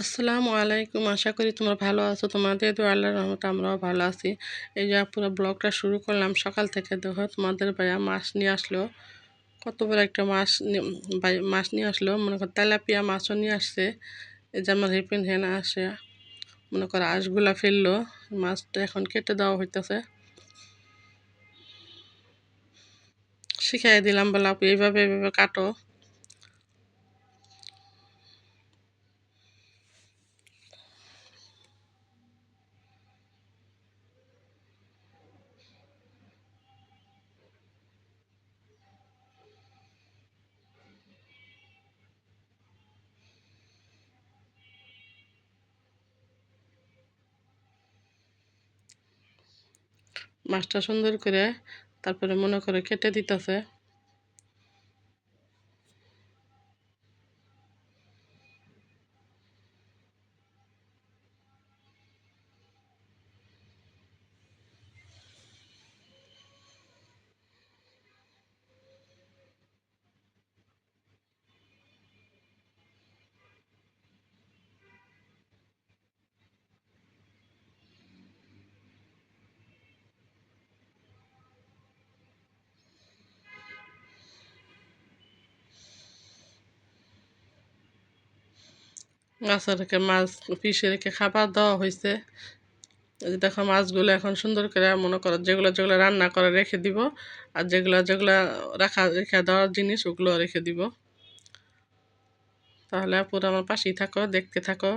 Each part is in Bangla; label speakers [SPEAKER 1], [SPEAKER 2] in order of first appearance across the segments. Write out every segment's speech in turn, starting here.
[SPEAKER 1] আসসালামু আলাইকুম। আশা করি তোমরা ভালো আছো। তোমাদের তো আল্লাহর রহমতে আমরাও ভালো আছি। এই যে পুরো ব্লগটা শুরু করলাম, সকাল থেকে দেখো তোমাদের ভাইয়া মাছ নিয়ে আসলো। কত বড় একটা মাছ মাছ নিয়ে আসলো। মনে করো তেলাপিয়া মাছও নিয়ে আসছে। এই যে আমার হেপেন হেন আসে। মনে করো আঁশগুলা ফেলল। মাছটা এখন কেটে দেওয়া হইতেছে। শিখাই দিলাম বলে এইভাবে এইভাবে কাটো। মাছটা সুন্দর করে তারপরে মনে করে কেটে দিতেছে। মাছের রেখে মাছ পিসে রেখে খাবার দেওয়া হয়েছে। দেখো, মাছগুলো এখন সুন্দর করে মনে করো যেগুলো যেগুলো রান্না করে রেখে দিব, আর যেগুলো যেগুলো রাখা, রেখে দেওয়ার জিনিস ওগুলো রেখে দিব। তাহলে পুরো আমার পাশেই থাকো, দেখতে থাকো।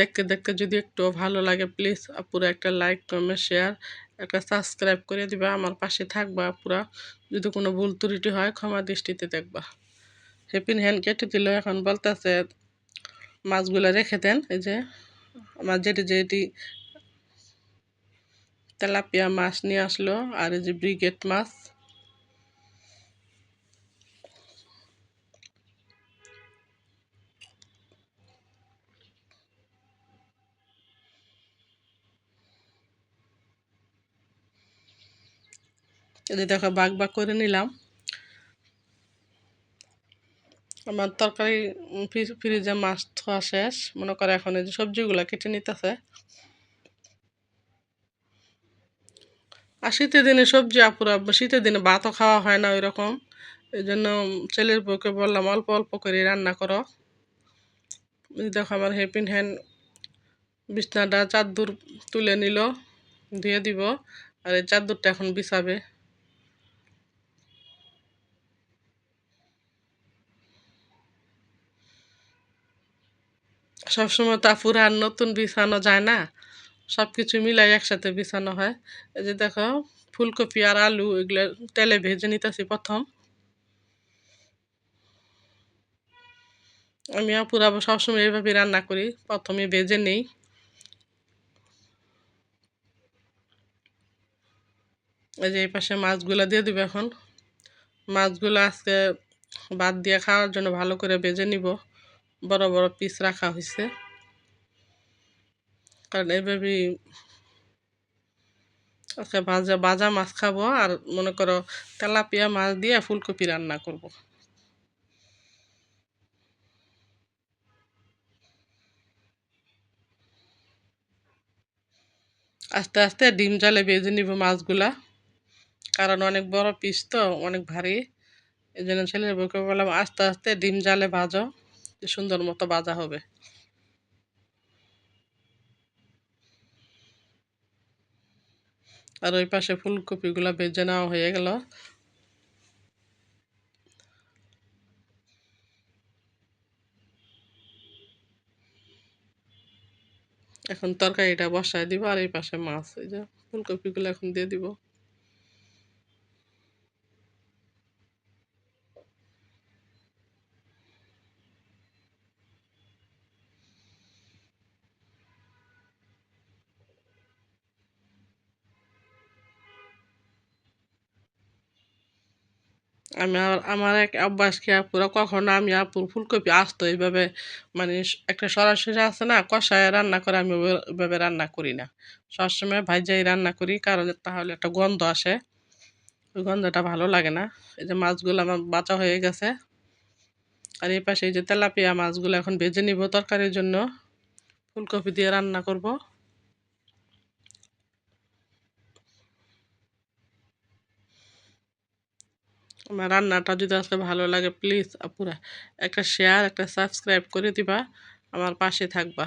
[SPEAKER 1] দেখতে দেখতে যদি একটু ভালো লাগে প্লিজ পুরো একটা লাইক কমেন্ট শেয়ার একটা সাবস্ক্রাইব করে দিবা। আমার পাশে থাকবা পুরা যদি কোনো ভুল ত্রুটি হয়, ক্ষমা দৃষ্টিতে দেখবা। হ্যাপিন হ্যান্ড কেটে দিল, এখন বলতেছে মাছগুলো রেখে দেন, এই যে আমার যেটি যেটি তেলাপিয়া মাছ নিয়ে আসলো, আর এই যে ব্রিগেড মাছ। এই দেখো বাঘ বাঘ করে নিলাম। আমার তরকারি ফ্রিজে মাছ ধোয়া শেষ। মনে করে এখন এই যে সবজিগুলো কেটে নিতেছে। আর শীতের দিনে সবজি আপুরা শীতের দিনে ভাতও খাওয়া হয় না ওই রকম এই জন্য ছেলের বউকে বললাম, অল্প অল্প করে রান্না করো। দেখো আমার হেপিন হ্যান্ড বিছনাটা চাদুর তুলে নিল, ধুয়ে দিব। আর এই চাদুরটা এখন বিছাবে। সবসময় তো আর নতুন বিছানো যায় না। সব কিছু মিলাই একসাথে বিছানো হয়। এই যে দেখো, ফুলকপি আর আলু এগুলো তেলে ভেজে নিতেছি প্রথম। আমি পুরা সবসময় এইভাবে রান্না করি, প্রথমে ভেজে নেই। এই যে এই পাশে মাছগুলো দিয়ে দিব এখন। মাছগুলো আজকে বাদ দিয়ে খাওয়ার জন্য ভালো করে ভেজে নিব। বড় বড় পিস রাখা হয়েছে কারণ এইভাবেই আজকে ভাজা ভাজা মাছ খাব আর মনে করো তেলাপিয়া মাছ দিয়ে ফুলকপি রান্না করব। আস্তে আস্তে ডিম জালে বেজে নিব মাছগুলা। কারণ অনেক বড় পিস তো, অনেক ভারী। এই জন্য বউকে বললাম, আস্তে আস্তে ডিম জালে ভাজো। সুন্দর মতো বাজা হবে। আর ওই পাশে ফুলকপিগুলো ভেজে নেওয়া হয়ে গেল। এখন তরকারিটা বসায় দিব আর এই পাশে মাছ, এই যে ফুলকপিগুলো এখন দিয়ে দিব। আমি আমার এক অভ্যাস খেয়ে পুরো কখনো আমি আপুর ফুলকপি আসতো এইভাবে মানে একটা সরাসরি আছে না, কষায় রান্না করে আমি ওইভাবে রান্না করি না। সবসময় ভাইজাই রান্না করি, কারণ তাহলে একটা গন্ধ আসে। ওই গন্ধটা ভালো লাগে না। এই যে মাছগুলো আমার বাঁচা হয়ে গেছে। আর এই পাশে এই যে তেলাপিয়া মাছগুলো এখন ভেজে নিব তরকারির জন্য। ফুলকপি দিয়ে রান্না করব। আমার রান্নাটা যদি আজকে ভালো লাগে প্লিজ আপুরা একটা শেয়ার একটা সাবস্ক্রাইব করে দিবা, আমার পাশে থাকবা।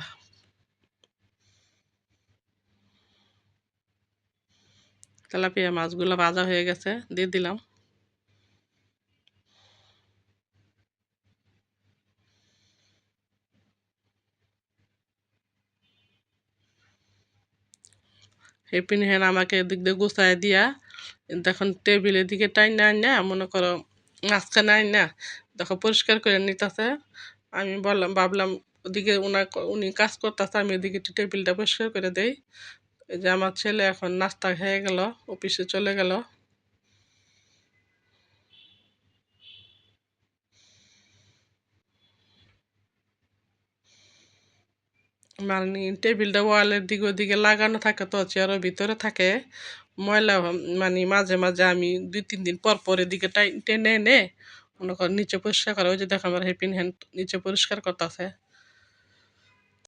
[SPEAKER 1] তেলাপিয়া মাছগুলো ভাজা হয়ে গেছে, দিয়ে দিলাম। হেপিন হ্যান আমাকে এদিক দিয়ে গুছাই দিয়া দেখুন, টেবিলের দিকে টাইন না না, মনে করো মাঝখানে আইন না। দেখো, পরিষ্কার করে নিতেছে। আমি বললাম, ভাবলাম ওদিকে ওনার উনি কাজ করতেছে, আমি ওদিকে টেবিলটা পরিষ্কার করে দেই। যে আমার ছেলে এখন নাস্তা খেয়ে গেল, অফিসে চলে গেল। মানে টেবিলটা ওয়ালের দিকে ওদিকে লাগানো থাকে, তো চেয়ারের ভিতরে থাকে। ময়লা মানে মাঝে মাঝে আমি দুই, তিন দিন পর পর এদিকে টেনে এনে মনে কর নিচে পরিষ্কার করে। ওই যে দেখো আমার হ্যাপিন হ্যান্ড নিচে পরিষ্কার করতেছে।